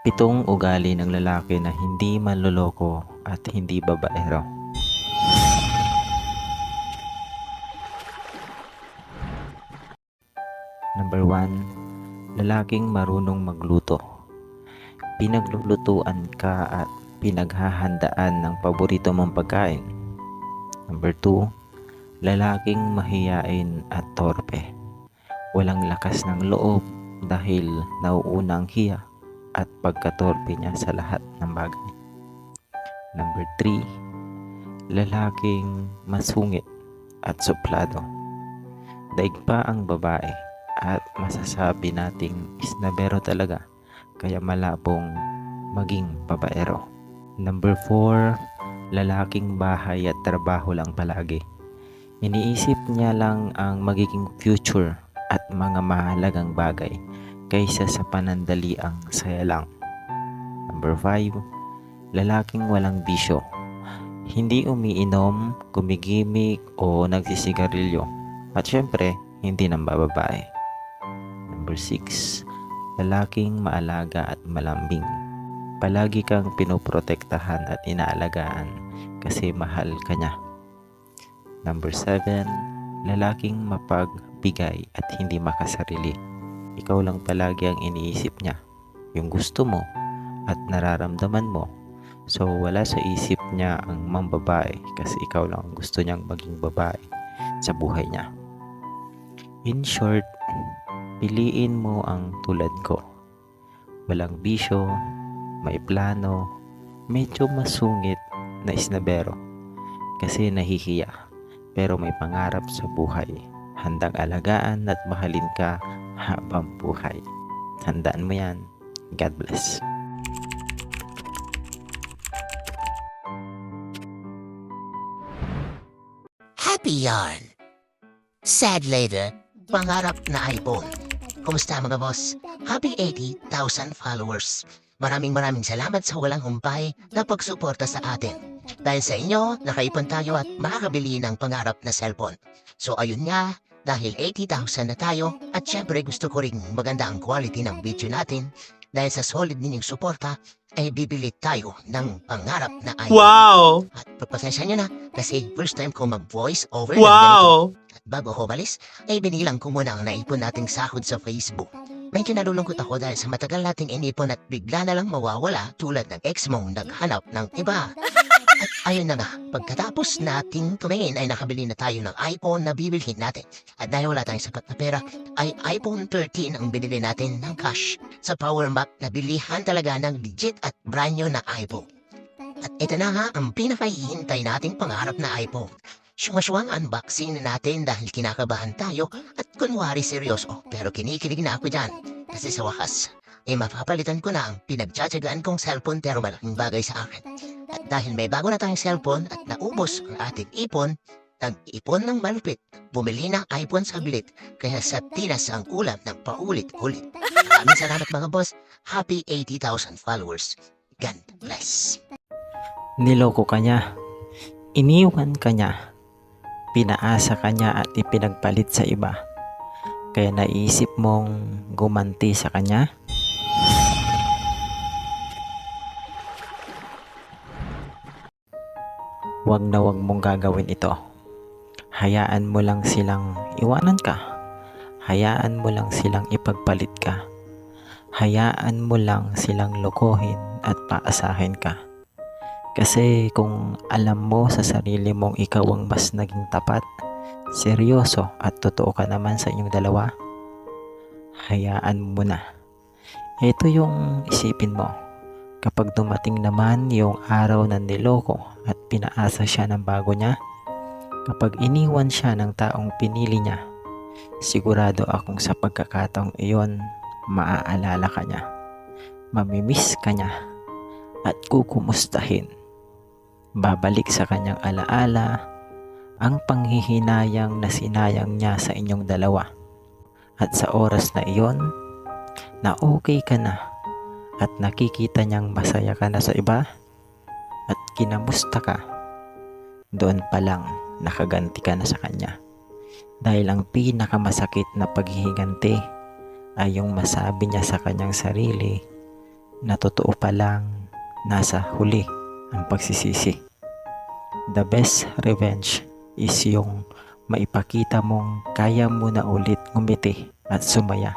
Pitong ugali ng lalaki na hindi manloloko at hindi babaero. Number 1. Lalaking marunong magluto. Pinaglulutuan ka at pinaghahandaan ng paborito mong pagkain. Number 2. Lalaking mahiyain at torpe. Walang lakas ng loob dahil nauuna ang hiya at pagkatorpe niya sa lahat ng bagay. Number 3. Lalaking masungit at suplado. Daig pa ang babae at masasabi nating isnabero talaga kaya malabong maging babaero. Number 4. Lalaking bahay at trabaho lang palagi. Iniisip niya lang ang magiging future at mga mahalagang bagay kaysa sa panandaliang saya lang. Number 5. Lalaking walang bisyo. Hindi umiinom, kumigimik o nagsisigarilyo. At syempre, hindi nang bababae. Number 6. Lalaking maalaga at malambing. Palagi kang pinoprotektahan at inaalagaan kasi mahal ka niya. Number 7. Lalaking mapagbigay at hindi makasarili. Ikaw lang palagi ang iniisip niya. Yung gusto mo at nararamdaman mo. So wala sa isip niya ang mambabae kasi ikaw lang ang gusto niyang maging babae sa buhay niya. In short, piliin mo ang tulad ko. Walang bisyo, may plano, medyo masungit na isnabero kasi nahihiya pero may pangarap sa buhay. Handang alagaan at mahalin ka habang buhay. Handaan mo yan. God bless. Happy yarn. Sad later, pangarap na iPhone. Kumusta mga boss? Happy 80,000 followers. Maraming maraming salamat sa walang humpay na pagsuporta sa atin. Dahil sa inyo, nakaipon tayo at makakabili ng pangarap na cellphone. So ayun nga, dahil 80,000 na tayo at syempre gusto ko rin maganda ang quality ng video natin dahil sa solid ninyong suporta ay bibili tayo ng pangarap na iPhone. Wow! At pagpasensya nyo na kasi first time ko mag-voice over. Wow! At bago ko balis, ay binilang ko muna ang naipon nating sahod sa Facebook. Medyo nalulungkot ako dahil sa matagal nating inipon at bigla na lang mawawala tulad ng ex mong naghanap ng iba. At ayun na nga, pagkatapos nating tumingin ay nakabili na tayo ng iPhone na bibilhin natin. At dahil wala tayong sapat na pera, ay iPhone 13 ang binili natin ng cash sa Power Mac na bilihan talaga ng legit at brand new na iPhone. At ito na nga ang pinakahihintay nating pangarap na iPhone. Syunga-syungang unboxing na natin dahil kinakabahan tayo at kunwari seryoso. Pero kinikilig na ako dyan kasi sa wakas, ay mapapalitan ko na ang pinagtsatsagaan kong cellphone pero malaking bagay sa akin. Dahil may bago na tayong cellphone at naubos ang ating ipon, nag-ipon ng malupit, bumili ng iPhone saglit, kaya sa tinas ang ulam ng paulit-ulit. Maraming salamat mga boss. Happy 80,000 followers. God bless. Niloko ka niya. Iniwan ka. Pinaasa ka niya at ipinagpalit sa iba. Kaya naisip mong gumanti sa kanya? Huwag na huwag mong gagawin ito. Hayaan mo lang silang iwanan ka. Hayaan mo lang silang ipagpalit ka. Hayaan mo lang silang lokohin at paasahin ka. Kasi kung alam mo sa sarili mong ikaw ang mas naging tapat, seryoso at totoo ka naman sa inyong dalawa, hayaan mo na. Ito yung isipin mo. Kapag dumating naman yung araw na niloko at pinaasa siya ng bago niya, kapag iniwan siya ng taong pinili niya, sigurado akong sa pagkakataong iyon, maaalala ka niya. Mamimiss ka niya at kukumustahin. Babalik sa kanyang alaala ang panghihinayang na sinayang niya sa inyong dalawa. At sa oras na iyon, na okay ka na at nakikita niyang masaya ka na sa iba kinamusta ka, doon pa lang nakaganti ka na sa kanya. Dahil ang pinakamasakit na paghihiganti ay yung masabi niya sa kanyang sarili na totoo pa lang nasa huli ang pagsisisi. The best revenge is yung maipakita mong kaya mo na ulit ngumiti at sumaya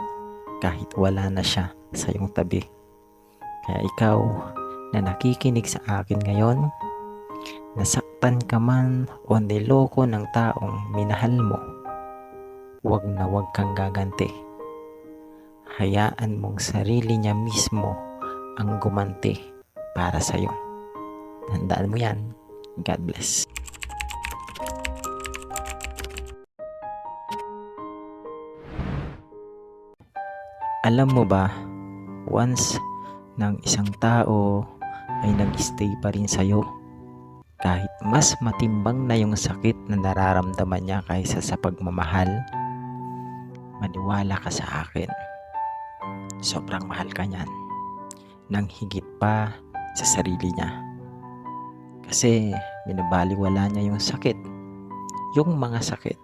kahit wala na siya sa iyong tabi. Kaya ikaw na nakikinig sa akin ngayon, nasaktan ka man o niloko ng taong minahal mo, huwag na huwag kang gaganti. Hayaan mong sarili niya mismo ang gumanti para sa'yo. Tandaan mo yan. God bless. Alam mo ba, once ng isang tao ay nag-stay pa rin sa'yo, kahit mas matimbang na yung sakit na nararamdaman niya kaysa sa pagmamahal, maniwala ka sa akin. Sobrang mahal ka niyan. Nang higit pa sa sarili niya. Kasi binabaliwala niya yung sakit. Yung mga sakit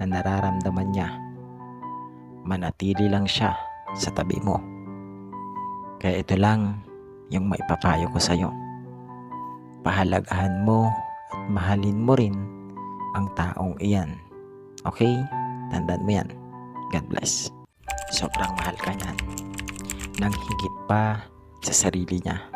na nararamdaman niya. Manatili lang siya sa tabi mo. Kaya ito lang yung maipapayo ko sa'yo. Pahalagahan mo at mahalin mo rin ang taong iyan. Okay? Tandaan mo yan. God bless. Sobrang mahal ka niyan. Nang higit pa sa sarili niya.